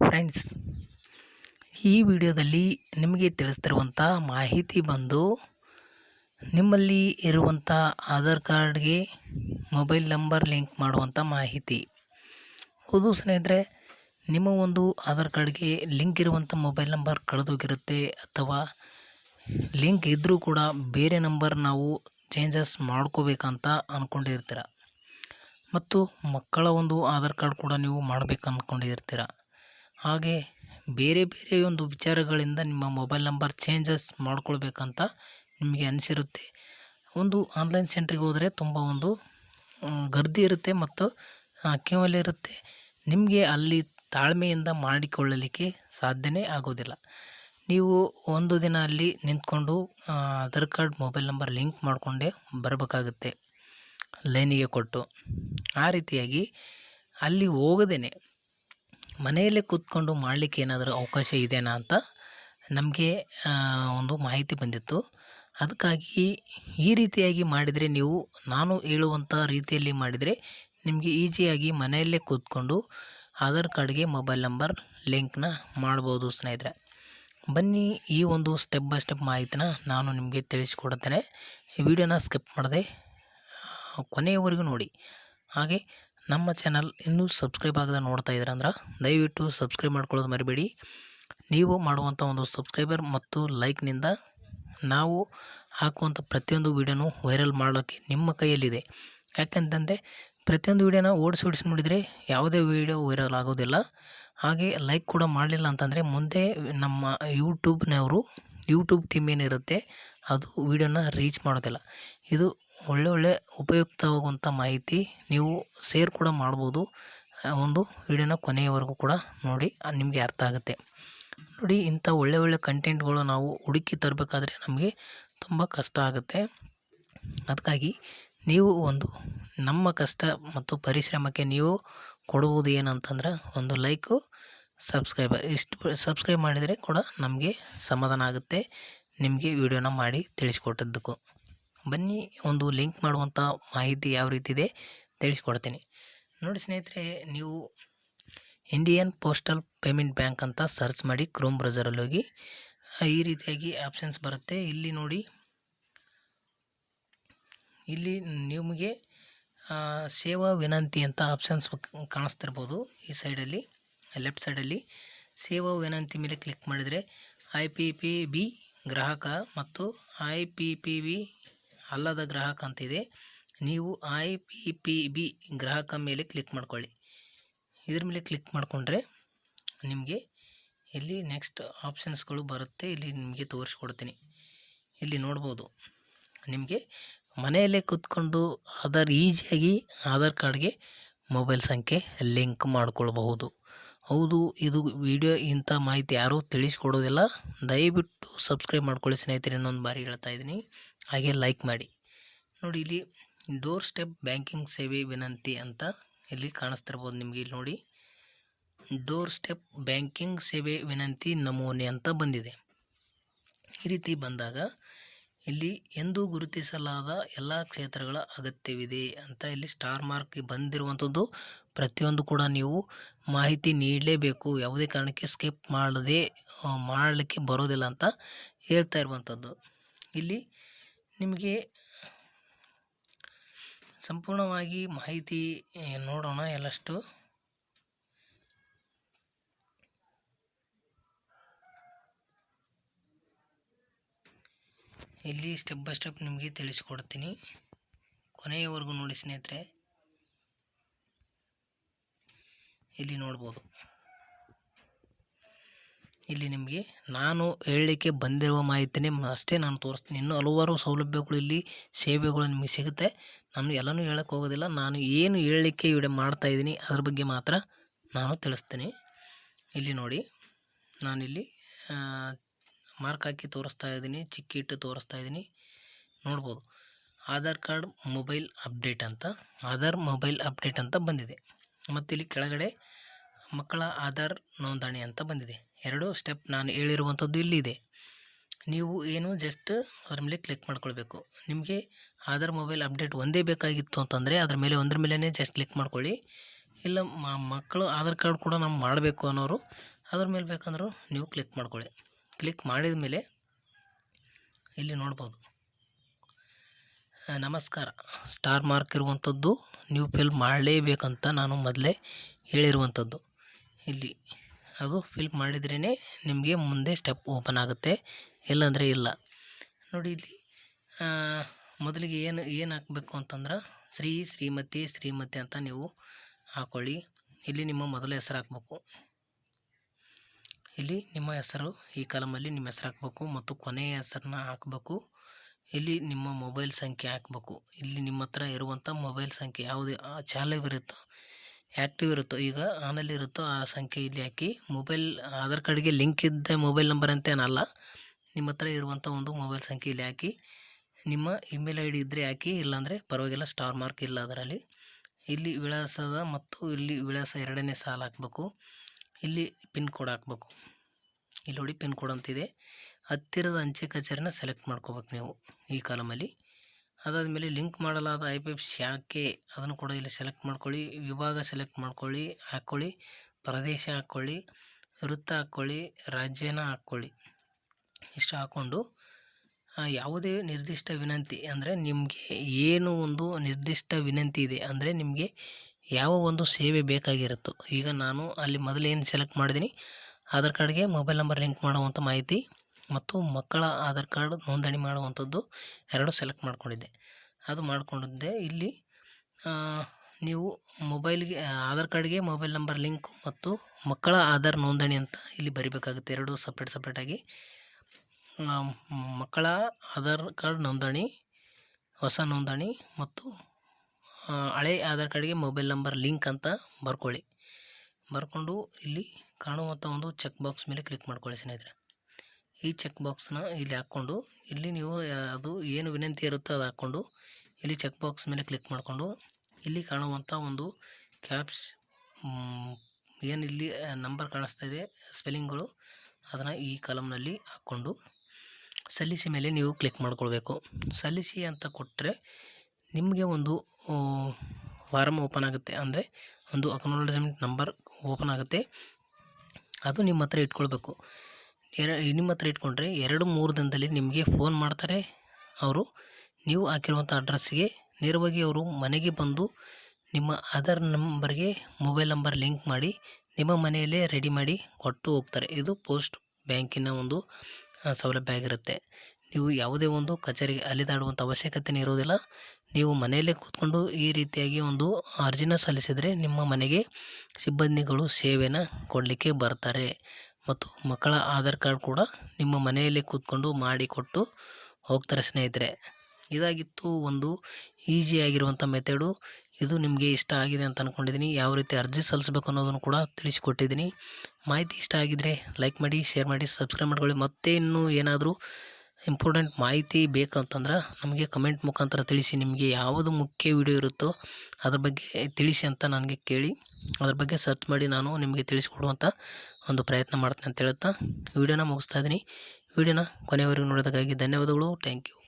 Friends, ಈ ವಿಡಿಯೋದಲ್ಲಿ ನಿಮಗೆ ತಿಳಿಸ್ತಿರುವಂಥ ಮಾಹಿತಿ ಬಂದು ನಿಮ್ಮಲ್ಲಿ ಇರುವಂಥ ಆಧಾರ್ ಕಾರ್ಡ್ಗೆ ಮೊಬೈಲ್ ನಂಬರ್ ಲಿಂಕ್ ಮಾಡುವಂಥ ಮಾಹಿತಿ. ಹೌದು ಸ್ನೇಹಿತರೆ, ನಿಮ್ಮ ಒಂದು ಆಧಾರ್ ಕಾರ್ಡ್ಗೆ ಲಿಂಕ್ ಇರುವಂಥ ಮೊಬೈಲ್ ನಂಬರ್ ಕಳೆದೋಗಿರುತ್ತೆ ಅಥವಾ ಲಿಂಕ್ ಇದ್ದರೂ ಕೂಡ ಬೇರೆ ನಂಬರ್ ನಾವು ಚೇಂಜಸ್ ಮಾಡ್ಕೋಬೇಕಂತ ಅಂದ್ಕೊಂಡಿರ್ತೀರ ಮತ್ತು ಮಕ್ಕಳ ಒಂದು ಆಧಾರ್ ಕಾರ್ಡ್ ಕೂಡ ನೀವು ಮಾಡಬೇಕು ಅಂದ್ಕೊಂಡಿರ್ತೀರ ಹಾಗೆ ಬೇರೆ ಬೇರೆ ಒಂದು ವಿಚಾರಗಳಿಂದ ನಿಮ್ಮ ಮೊಬೈಲ್ ನಂಬರ್ ಚೇಂಜಸ್ ಮಾಡ್ಕೊಳ್ಬೇಕಂತ ನಿಮಗೆ ಅನಿಸಿರುತ್ತೆ. ಒಂದು ಆನ್ಲೈನ್ ಸೆಂಟ್ರಿಗೆ ಹೋದರೆ ತುಂಬ ಒಂದು ಗರ್ದಿ ಇರುತ್ತೆ ಮತ್ತು ಕೇವಲ ಇರುತ್ತೆ. ನಿಮಗೆ ಅಲ್ಲಿ ತಾಳ್ಮೆಯಿಂದ ಮಾಡಿಕೊಳ್ಳಲಿಕ್ಕೆ ಸಾಧ್ಯನೇ ಆಗೋದಿಲ್ಲ. ನೀವು ಒಂದು ದಿನ ಅಲ್ಲಿ ನಿಂತ್ಕೊಂಡು Aadhaar card, mobile number link ಮಾಡಿಕೊಂಡೇ ಬರಬೇಕಾಗುತ್ತೆ. ಲೈನಿಗೆ ಕೊಟ್ಟು. ಆ ರೀತಿಯಾಗಿ ಅಲ್ಲಿ ಹೋಗದೇ ಮನೆಯಲ್ಲೇ ಕೂತ್ಕೊಂಡು ಮಾಡಲಿಕ್ಕೆ ಏನಾದರೂ ಅವಕಾಶ ಇದೆಯಾ ಅಂತ ನಮಗೆ ಒಂದು ಮಾಹಿತಿ ಬಂದಿತ್ತು. ಅದಕ್ಕಾಗಿ ಈ ರೀತಿಯಾಗಿ ಮಾಡಿದರೆ ನೀವು, ನಾನು ಹೇಳುವಂಥ ರೀತಿಯಲ್ಲಿ ಮಾಡಿದರೆ ನಿಮಗೆ ಈಸಿಯಾಗಿ ಮನೆಯಲ್ಲೇ ಕೂತ್ಕೊಂಡು ಆಧಾರ್ ಕಾರ್ಡ್ಗೆ ಮೊಬೈಲ್ ನಂಬರ್, ಲಿಂಕ್ನ ಮಾಡ್ಬೋದು ಸ್ನೇಹಿತರೆ. ಬನ್ನಿ, ಈ ಒಂದು ಸ್ಟೆಪ್ ಬೈ ಸ್ಟೆಪ್ ಮಾಹಿತಿನ ನಾನು ನಿಮಗೆ ತಿಳಿಸಿಕೊಡುತ್ತೇನೆ ಈ ವಿಡಿಯೋನ ಸ್ಕಿಪ್ ಮಾಡದೆ ಕೊನೆಯವರೆಗೂ ನೋಡಿ. ಹಾಗೆ ನಮ್ಮ ಚಾನಲ್ ಇನ್ನೂ ಸಬ್ಸ್ಕ್ರೈಬ್ ಆಗದೆ ನೋಡ್ತಾ ಇದ್ದೀರ ಅಂದ್ರೆ ದಯವಿಟ್ಟು ಸಬ್ಸ್ಕ್ರೈಬ್ ಮಾಡ್ಕೊಳ್ಳೋದು ಮರಿಬೇಡಿ. ನೀವು ಮಾಡುವಂಥ ಒಂದು ಸಬ್ಸ್ಕ್ರೈಬರ್ ಮತ್ತು ಲೈಕ್ನಿಂದ ನಾವು ಹಾಕುವಂಥ ಪ್ರತಿಯೊಂದು ವೀಡಿಯೋನೂ ವೈರಲ್ ಮಾಡೋಕ್ಕೆ ನಿಮ್ಮ ಕೈಯಲ್ಲಿದೆ. ಯಾಕೆಂತಂದರೆ ಪ್ರತಿಯೊಂದು ವೀಡಿಯೋನ ಓಡಿಸಿ ಓಡಿಸಿ ನೋಡಿದರೆ ಯಾವುದೇ ವೀಡಿಯೋ ವೈರಲ್ ಆಗೋದಿಲ್ಲ. ಹಾಗೆ ಲೈಕ್ ಕೂಡ ಮಾಡಲಿಲ್ಲ ಅಂತಂದರೆ ಮುಂದೆ ನಮ್ಮ ಯೂಟ್ಯೂಬ್ನವರು ಯೂಟ್ಯೂಬ್ ಟೀಮ್ ಏನಿರುತ್ತೆ, ಅದು ವೀಡಿಯೋನ ರೀಚ್ ಮಾಡೋದಿಲ್ಲ. ಇದು ಒಳ್ಳೆ ಒಳ್ಳೆ ಉಪಯುಕ್ತವಾಗುವಂಥ ಮಾಹಿತಿ ನೀವು ಸೇರ್ ಕೂಡ ಮಾಡ್ಬೋದು. ಒಂದು ವೀಡಿಯೋನ ಕೊನೆಯವರೆಗೂ ಕೂಡ ನೋಡಿ ನಿಮಗೆ ಅರ್ಥ ಆಗುತ್ತೆ. ನೋಡಿ, ಇಂಥ ಒಳ್ಳೆ ಒಳ್ಳೆ ಕಂಟೆಂಟ್ಗಳು ನಾವು ಹುಡುಕಿ ತರಬೇಕಾದ್ರೆ ನಮಗೆ ತುಂಬ ಕಷ್ಟ ಆಗುತ್ತೆ. ಅದಕ್ಕಾಗಿ ನೀವು ಒಂದು ನಮ್ಮ ಕಷ್ಟ ಮತ್ತು ಪರಿಶ್ರಮಕ್ಕೆ ನೀವು ಕೊಡುವುದು ಏನಂತಂದ್ರೆ, ಒಂದು ಲೈಕು ಸಬ್ಸ್ಕ್ರೈಬರ್ ಇಷ್ಟು ಸಬ್ಸ್ಕ್ರೈಬ್ ಮಾಡಿದರೆ ಕೂಡ ನಮಗೆ ಸಮಾಧಾನ ಆಗುತ್ತೆ. ನಿಮಗೆ ವಿಡಿಯೋನ ಮಾಡಿ ತಿಳಿಸ್ಕೊಟ್ಟದ್ದಕ್ಕೂ. ಬನ್ನಿ ಒಂದು ಲಿಂಕ್ ಮಾಡುವಂಥ ಮಾಹಿತಿ ಯಾವ ರೀತಿ ಇದೆ ತಿಳಿಸ್ಕೊಡ್ತೀನಿ. ನೋಡಿ ಸ್ನೇಹಿತರೆ, ನೀವು ಇಂಡಿಯನ್ ಪೋಸ್ಟಲ್ ಪೇಮೆಂಟ್ ಬ್ಯಾಂಕ್ ಅಂತ ಸರ್ಚ್ ಮಾಡಿ ಕ್ರೋಮ್ ಬ್ರೌಸರಲ್ಲಿ ಹೋಗಿ, ಈ ರೀತಿಯಾಗಿ ಆಪ್ಷನ್ಸ್ ಬರುತ್ತೆ. ಇಲ್ಲಿ ನೋಡಿ, ಇಲ್ಲಿ ನಿಮಗೆ ಸೇವಾ ವಿನಂತಿ ಅಂತ ಆಪ್ಷನ್ಸ್ ಕಾಣಿಸ್ತಿರ್ಬೋದು ಈ ಸೈಡಲ್ಲಿ. ಲೆಫ್ಟ್ ಸೈಡಲ್ಲಿ ಸೇವಾ ವಿನಂತಿ ಮೇಲೆ ಕ್ಲಿಕ್ ಮಾಡಿದರೆ ಐ ಪಿ ಪಿ ಬಿ ಗ್ರಾಹಕ ಮತ್ತು ಐ ಪಿ ಪಿ ಬಿ ಅಲ್ಲದ ಗ್ರಾಹಕ ಅಂತಿದೆ ನೀವು ಐ ಪಿ ಪಿ ಬಿ ಗ್ರಾಹಕ ಮೇಲೆ ಕ್ಲಿಕ್ ಮಾಡ್ಕೊಳ್ಳಿ. ಇದ್ರ ಮೇಲೆ ಕ್ಲಿಕ್ ಮಾಡಿಕೊಂಡ್ರೆ ನಿಮಗೆ ಇಲ್ಲಿ ನೆಕ್ಸ್ಟ್ ಆಪ್ಷನ್ಸ್ಗಳು ಬರುತ್ತೆ. ಇಲ್ಲಿ ನಿಮಗೆ ತೋರಿಸ್ಕೊಡ್ತೀನಿ. ಇಲ್ಲಿ ನೋಡ್ಬೋದು. ನಿಮಗೆ ಮನೆಯಲ್ಲೇ ಕೂತ್ಕೊಂಡು ಆಧಾರ್ ಈಸಿಯಾಗಿ ಆಧಾರ್ ಕಾರ್ಡ್ಗೆ ಮೊಬೈಲ್ ಸಂಖ್ಯೆ ಲಿಂಕ್ ಮಾಡ್ಕೊಳ್ಬಹುದು. ಹೌದು, ಇದು ವಿಡಿಯೋ ಇಂಥ ಮಾಹಿತಿ ಯಾರೂ ತಿಳಿಸ್ಕೊಡೋದಿಲ್ಲ. ದಯವಿಟ್ಟು ಸಬ್ಸ್ಕ್ರೈಬ್ ಮಾಡ್ಕೊಳ್ಳಿ ಸ್ನೇಹಿತರೆ, ಇನ್ನೊಂದು ಬಾರಿ ಹೇಳ್ತಾ ಇದ್ದೀನಿ. ಹಾಗೆ ಲೈಕ್ ಮಾಡಿ. ನೋಡಿ, ಇಲ್ಲಿ ಡೋರ್ ಸ್ಟೆಪ್ ಬ್ಯಾಂಕಿಂಗ್ ಸೇವೆ ವಿನಂತಿ ಅಂತ ಇಲ್ಲಿ ಕಾಣಿಸ್ತಿರ್ಬೋದು ನಿಮಗೆ ಇಲ್ಲಿ ನೋಡಿ. ಡೋರ್ ಸ್ಟೆಪ್ ಬ್ಯಾಂಕಿಂಗ್ ಸೇವೆ ವಿನಂತಿ ನಮೂನೆ ಅಂತ ಬಂದಿದೆ. ಈ ರೀತಿ ಬಂದಾಗ ಇಲ್ಲಿ ಎಂದು ಗುರುತಿಸಲಾದ ಎಲ್ಲ ಕ್ಷೇತ್ರಗಳ ಅಗತ್ಯವಿದೆ ಅಂತ ಇಲ್ಲಿ ಸ್ಟಾರ್ ಮಾರ್ಕ್ ಬಂದಿರುವಂಥದ್ದು. ಪ್ರತಿಯೊಂದು ಕೂಡ ನೀವು ಮಾಹಿತಿ ನೀಡಲೇಬೇಕು. ಯಾವುದೇ ಕಾರಣಕ್ಕೆ ಸ್ಕಿಪ್ ಮಾಡದೆ ಮಾಡಲಿಕ್ಕೆ ಬರೋದಿಲ್ಲ ಅಂತ ಹೇಳ್ತಾ ಇರುವಂಥದ್ದು. ಇಲ್ಲಿ ನಿಮಗೆ ಸಂಪೂರ್ಣವಾಗಿ ಮಾಹಿತಿ ನೋಡೋಣ ಎಲ್ಲಷ್ಟು. ಇಲ್ಲಿ ಸ್ಟೆಪ್ ಬೈ ಸ್ಟೆಪ್ ನಿಮಗೆ ತಿಳಿಸ್ಕೊಡ್ತೀನಿ. ಕೊನೆಯವರೆಗೂ ನೋಡಿ ಸ್ನೇಹಿತರೆ. ಇಲ್ಲಿ ನೋಡ್ಬೋದು. ಇಲ್ಲಿ ನಿಮಗೆ ನಾನು ಹೇಳಲಿಕ್ಕೆ ಬಂದಿರುವ ಮಾಹಿತಿನೇ ಅಷ್ಟೇ ನಾನು ತೋರಿಸ್ತೀನಿ. ಇನ್ನೂ ಹಲವಾರು ಸೌಲಭ್ಯಗಳು ಇಲ್ಲಿ ಸೇವೆಗಳು ನಿಮಗೆ ಸಿಗುತ್ತೆ. ನಾನು ಎಲ್ಲನೂ ಹೇಳಕ್ಕೆ ಹೋಗೋದಿಲ್ಲ. ನಾನು ಏನು ಹೇಳಲಿಕ್ಕೆ ವಿಡಿಯೋ ಮಾಡ್ತಾಯಿದ್ದೀನಿ ಅದ್ರ ಬಗ್ಗೆ ಮಾತ್ರ ನಾನು ತಿಳಿಸ್ತೀನಿ. ಇಲ್ಲಿ ನೋಡಿ, ನಾನಿಲ್ಲಿ ಮಾರ್ಕ್ ಹಾಕಿ ತೋರಿಸ್ತಾ ಇದ್ದೀನಿ ಚಿಕ್ಕಿಟ್ಟು ತೋರಿಸ್ತಾ ಇದ್ದೀನಿ. ನೋಡ್ಬೋದು. ಆಧಾರ್ ಕಾರ್ಡ್ ಮೊಬೈಲ್ ಅಪ್ಡೇಟ್ ಅಂತ, ಆಧಾರ್ ಮೊಬೈಲ್ ಅಪ್ಡೇಟ್ ಅಂತ ಬಂದಿದೆ. ಮತ್ತು ಇಲ್ಲಿ ಕೆಳಗಡೆ ಮಕ್ಕಳ ಆಧಾರ್ ನೋಂದಣಿ ಅಂತ ಬಂದಿದೆ. ಎರಡು ಸ್ಟೆಪ್ ನಾನು ಹೇಳಿರುವಂಥದ್ದು ಇಲ್ಲಿದೆ. ನೀವು ಏನು ಜಸ್ಟ್ ಅದ್ರ ಮೇಲೆ ಕ್ಲಿಕ್ ಮಾಡ್ಕೊಳ್ಬೇಕು. ನಿಮಗೆ ಆಧಾರ್ ಮೊಬೈಲ್ ಅಪ್ಡೇಟ್ ಒಂದೇ ಬೇಕಾಗಿತ್ತು ಅಂತಂದರೆ ಅದ್ರ ಮೇಲೆ ಒಂದ್ರ ಮೇಲೇ ಜಸ್ಟ್ ಕ್ಲಿಕ್ ಮಾಡ್ಕೊಳ್ಳಿ. ಇಲ್ಲ ಮಕ್ಕಳು ಆಧಾರ್ ಕಾರ್ಡ್ ಕೂಡ ನಾವು ಮಾಡಬೇಕು ಅನ್ನೋರು, ಅದ್ರ ಮೇಲೆ ಬೇಕಂದ್ರೂ ನೀವು ಕ್ಲಿಕ್ ಮಾಡ್ಕೊಳ್ಳಿ. ಕ್ಲಿಕ್ ಮಾಡಿದ ಮೇಲೆ ಇಲ್ಲಿ ನೋಡ್ಬೋದು. ನಮಸ್ಕಾರ. ಸ್ಟಾರ್ ಮಾರ್ಕ್ ಇರುವಂಥದ್ದು ನೀವು ಫಿಲ್ ಮಾಡಲೇಬೇಕಂತ ನಾನು ಮೊದಲೇ ಹೇಳಿರುವಂಥದ್ದು. ಇಲ್ಲಿ ಅದು ಫಿಲ್ ಮಾಡಿದ್ರೇ ನಿಮಗೆ ಮುಂದೆ ಸ್ಟೆಪ್ ಓಪನ್ ಆಗುತ್ತೆ, ಇಲ್ಲಾಂದರೆ ಇಲ್ಲ. ನೋಡಿ ಇಲ್ಲಿ ಮೊದಲಿಗೆ ಏನು ಏನು ಹಾಕಬೇಕು ಅಂತಂದ್ರೆ ಶ್ರೀ ಶ್ರೀಮತಿ ಶ್ರೀಮತಿ ಅಂತ ನೀವು ಹಾಕ್ಕೊಳ್ಳಿ ಇಲ್ಲಿ ನಿಮ್ಮ ಮೊದಲ ಹೆಸರು ಹಾಕಬೇಕು. ಇಲ್ಲಿ ನಿಮ್ಮ ಹೆಸರು, ಈ ಕಾಲಮಲ್ಲಿ ನಿಮ್ಮ ಹೆಸರು ಹಾಕಬೇಕು ಮತ್ತು ಕೊನೆಯ ಹೆಸರನ್ನ ಹಾಕಬೇಕು. ಇಲ್ಲಿ ನಿಮ್ಮ ಮೊಬೈಲ್ ಸಂಖ್ಯೆ ಹಾಕಬೇಕು. ಇಲ್ಲಿ ನಿಮ್ಮ ಹತ್ರ ಇರುವಂಥ ಮೊಬೈಲ್ ಸಂಖ್ಯೆ ಯಾವುದು ಚಾಲವಿರುತ್ತೋ ಆ್ಯಕ್ಟಿವ್ ಇರುತ್ತೋ, ಈಗ ಆನಲ್ಲಿ ಇರುತ್ತೋ ಆ ಸಂಖ್ಯೆ ಇಲ್ಲಿ ಹಾಕಿ ಮೊಬೈಲ್, ಆಧಾರ್ ಕಾರ್ಡ್ಗೆ ಲಿಂಕ್ ಇದ್ದ ಮೊಬೈಲ್ ನಂಬರ್ ಅಂತೇನಲ್ಲ ನಿಮ್ಮ ಹತ್ರ ಇರುವಂಥ ಒಂದು ಮೊಬೈಲ್ ಸಂಖ್ಯೆ ಇಲ್ಲಿ ಹಾಕಿ, ನಿಮ್ಮ ಇಮೇಲ್ ಐ ಡಿ ಇದ್ದರೆ ಹಾಕಿ, ಇಲ್ಲಾಂದರೆ ಪರವಾಗಿಲ್ಲ ಸ್ಟಾರ್ ಮಾರ್ಕ್ ಇಲ್ಲ ಅದರಲ್ಲಿ. ಇಲ್ಲಿ ವಿಳಾಸದ ಮತ್ತು ಇಲ್ಲಿ ವಿಳಾಸ ಎರಡನೇ ಸಾಲು ಹಾಕಬೇಕು. ಇಲ್ಲಿ ಪಿನ್ ಕೋಡ್ ಹಾಕಬೇಕು. ಇಲ್ಲಿ ನೋಡಿ ಪಿನ್ ಕೋಡ್ ಅಂತಿದೆ. ಹತ್ತಿರದ ಅಂಚೆ ಕಚೇರಿನ ಸೆಲೆಕ್ಟ್ ಮಾಡ್ಕೋಬೇಕು ನೀವು ಈ ಕಾಲಮಲ್ಲಿ. ಅದಾದಮೇಲೆ ಲಿಂಕ್ ಮಾಡಲಾದ ಐ ಪಿ ಎಫ್ ಶಾಖೆ ಅದನ್ನು ಕೂಡ ಇಲ್ಲಿ ಸೆಲೆಕ್ಟ್ ಮಾಡ್ಕೊಳ್ಳಿ. ವಿಭಾಗ ಸೆಲೆಕ್ಟ್ ಮಾಡ್ಕೊಳ್ಳಿ ಹಾಕ್ಕೊಳ್ಳಿ ಪ್ರದೇಶ ಹಾಕ್ಕೊಳ್ಳಿ ವೃತ್ತ ಹಾಕ್ಕೊಳ್ಳಿ ರಾಜ್ಯನ ಹಾಕ್ಕೊಳ್ಳಿ ಇಷ್ಟು ಹಾಕ್ಕೊಂಡು ಯಾವುದೇ ನಿರ್ದಿಷ್ಟ ವಿನಂತಿ ಅಂದರೆ ನಿಮಗೆ ಏನು ಒಂದು ನಿರ್ದಿಷ್ಟ ವಿನಂತಿ ಇದೆ ಅಂದರೆ ನಿಮಗೆ ಯಾವ ಒಂದು ಸೇವೆ ಬೇಕಾಗಿರುತ್ತೋ. ಈಗ ನಾನು ಅಲ್ಲಿ ಮೊದಲೇನು ಸೆಲೆಕ್ಟ್ ಮಾಡಿದ್ದೀನಿ ಆಧಾರ್ ಕಾರ್ಡ್ಗೆ ಮೊಬೈಲ್ ನಂಬರ್ ಲಿಂಕ್ ಮಾಡುವಂಥ ಮಾಹಿತಿ ಮತ್ತು ಮಕ್ಕಳ ಆಧಾರ್ ಕಾರ್ಡ್ ನೋಂದಣಿ ಮಾಡುವಂಥದ್ದು ಎರಡು ಸೆಲೆಕ್ಟ್ ಮಾಡಿಕೊಂಡಿದ್ದೆ. ಅದು ಮಾಡಿಕೊಂಡಿದ್ದೆ. ಇಲ್ಲಿ ನೀವು ಮೊಬೈಲ್ಗೆ ಆಧಾರ್ ಕಾರ್ಡ್ಗೆ ಮೊಬೈಲ್ ನಂಬರ್ ಲಿಂಕ್ ಮತ್ತು ಮಕ್ಕಳ ಆಧಾರ್ ನೋಂದಣಿ ಅಂತ ಇಲ್ಲಿ ಬರಿಬೇಕಾಗುತ್ತೆ. ಎರಡು ಸಪ್ರೇಟ್ ಸಪ್ರೇಟಾಗಿ ಮಕ್ಕಳ ಆಧಾರ್ ಕಾರ್ಡ್ ನೋಂದಣಿ, ಹೊಸ ನೋಂದಣಿ ಮತ್ತು ಹಳೆ ಆಧಾರ್ ಕಾರ್ಡ್ಗೆ ಮೊಬೈಲ್ ನಂಬರ್, ಲಿಂಕ್ ಅಂತ ಬರ್ಕೊಳ್ಳಿ. ಬರ್ಕೊಂಡು ಇಲ್ಲಿ ಕಾಣುವಂಥ ಒಂದು ಚೆಕ್ ಬಾಕ್ಸ್ ಮೇಲೆ ಕ್ಲಿಕ್ ಮಾಡ್ಕೊಳ್ಳಿ ಸ್ನೇಹಿತರೆ. ಈ ಚೆಕ್ ಬಾಕ್ಸ್ನ ಇಲ್ಲಿ ಹಾಕ್ಕೊಂಡು, ಇಲ್ಲಿ ನೀವು ಅದು ಏನು ವಿನಂತಿ ಇರುತ್ತೋ ಅದು ಹಾಕ್ಕೊಂಡು, ಇಲ್ಲಿ ಚೆಕ್ ಬಾಕ್ಸ್ ಮೇಲೆ ಕ್ಲಿಕ್ ಮಾಡಿಕೊಂಡು, ಇಲ್ಲಿ ಕಾಣುವಂಥ ಒಂದು ಕ್ಯಾಪ್ಸ್ ಏನು ಇಲ್ಲಿ ನಂಬರ್ ಕಾಣಿಸ್ತಾ ಇದೆ ಸ್ಪೆಲ್ಲಿಂಗ್ಗಳು ಅದನ್ನು ಈ ಕಾಲಮ್ನಲ್ಲಿ ಹಾಕ್ಕೊಂಡು ಸಲ್ಲಿಸಿ ಮೇಲೆ ನೀವು ಕ್ಲಿಕ್ ಮಾಡ್ಕೊಳ್ಬೇಕು. ಸಲ್ಲಿಸಿ ಅಂತ ಕೊಟ್ಟರೆ ನಿಮಗೆ ಒಂದು ಫಾರಮ್ ಓಪನ್ ಆಗುತ್ತೆ ಅಂದರೆ ಒಂದು ಅಕ್ನಾಲಜ್ಮೆಂಟ್ ನಂಬರ್ ಓಪನ್ ಆಗುತ್ತೆ. ಅದು ನಿಮ್ಮ ಹತ್ರ ಇಟ್ಕೊಳ್ಬೇಕು. ಎರ, ನಿಮ್ಮ ಹತ್ರ ಇಟ್ಕೊಂಡ್ರೆ ಎರಡು ಮೂರು ದಿನದಲ್ಲಿ ನಿಮಗೆ ಫೋನ್ ಮಾಡ್ತಾರೆ ಅವರು. ನೀವು ಹಾಕಿರುವಂಥ ಅಡ್ರೆಸ್ಸಿಗೆ ನೇರವಾಗಿ ಅವರು ಮನೆಗೆ ಬಂದು ನಿಮ್ಮ ಆಧಾರ್ ನಂಬರ್ಗೆ ಮೊಬೈಲ್ ನಂಬರ್ ಲಿಂಕ್ ಮಾಡಿ ನಿಮ್ಮ ಮನೆಯಲ್ಲೇ ರೆಡಿ ಮಾಡಿ ಕೊಟ್ಟು ಹೋಗ್ತಾರೆ. ಇದು ಪೋಸ್ಟ್ ಬ್ಯಾಂಕಿನ ಒಂದು ಸೌಲಭ್ಯ ಆಗಿರುತ್ತೆ. ನೀವು ಯಾವುದೇ ಒಂದು ಕಚೇರಿಗೆ ಅಲೆದಾಡುವಂಥ ಅವಶ್ಯಕತೆನೇ ಇರೋದಿಲ್ಲ. ನೀವು ಮನೆಯಲ್ಲೇ ಕೂತ್ಕೊಂಡು ಈ ರೀತಿಯಾಗಿ ಒಂದು ಅರ್ಜಿನ ಸಲ್ಲಿಸಿದರೆ ನಿಮ್ಮ ಮನೆಗೆ ಸಿಬ್ಬಂದಿಗಳು ಸೇವೆನ ಕೊಡಲಿಕ್ಕೆ ಬರ್ತಾರೆ. ಮತ್ತು ಮಕ್ಕಳ ಆಧಾರ್ ಕಾರ್ಡ್ ಕೂಡ ನಿಮ್ಮ ಮನೆಯಲ್ಲೇ ಕೂತ್ಕೊಂಡು ಮಾಡಿಕೊಟ್ಟು ಹೋಗ್ತಾರೆ ಸ್ನೇಹಿತರೆ. ಇದಾಗಿತ್ತು ಒಂದು ಈಸಿಯಾಗಿರುವಂಥ ಮೆಥಡು. ಇದು ನಿಮಗೆ ಇಷ್ಟ ಆಗಿದೆ ಅಂತ ಅಂದ್ಕೊಂಡಿದ್ದೀನಿ ಯಾವ ರೀತಿ ಅರ್ಜಿ ಸಲ್ಲಿಸಬೇಕು ಅನ್ನೋದನ್ನು ಕೂಡ ತಿಳಿಸಿಕೊಟ್ಟಿದ್ದೀನಿ. ಮಾಹಿತಿ ಇಷ್ಟ ಆಗಿದರೆ ಲೈಕ್ ಮಾಡಿ, ಶೇರ್ ಮಾಡಿ, ಸಬ್ಸ್ಕ್ರೈಬ್ ಮಾಡ್ಕೊಳ್ಳಿ. ಮತ್ತೆ ಇನ್ನೂ ಏನಾದರೂ ಇಂಪಾರ್ಟೆಂಟ್ ಮಾಹಿತಿ ಬೇಕಂತಂದ್ರೆ ನಮಗೆ ಕಮೆಂಟ್ ಮುಖಾಂತರ ತಿಳಿಸಿ ನಿಮಗೆ ಯಾವುದು ಮುಖ್ಯ ವಿಡಿಯೋ ಇರುತ್ತೋ ಅದ್ರ ಬಗ್ಗೆ ತಿಳಿಸಿ ಅಂತ ನನಗೆ ಕೇಳಿ ಅದ್ರ ಬಗ್ಗೆ ಸರ್ಚ್ ಮಾಡಿ ನಾನು ನಿಮಗೆ ತಿಳಿಸ್ಕೊಡುವಂಥ ಒಂದು ಪ್ರಯತ್ನ ಮಾಡ್ತೀನಿ ಅಂತ ಹೇಳುತ್ತಾ ವಿಡಿಯೋನ ಮುಗಿಸ್ತಾ ಇದ್ದೀನಿ. ವಿಡಿಯೋನ ಕೊನೆಯವರೆಗೂ ನೋಡೋದಕ್ಕಾಗಿ ಧನ್ಯವಾದಗಳು. Thank you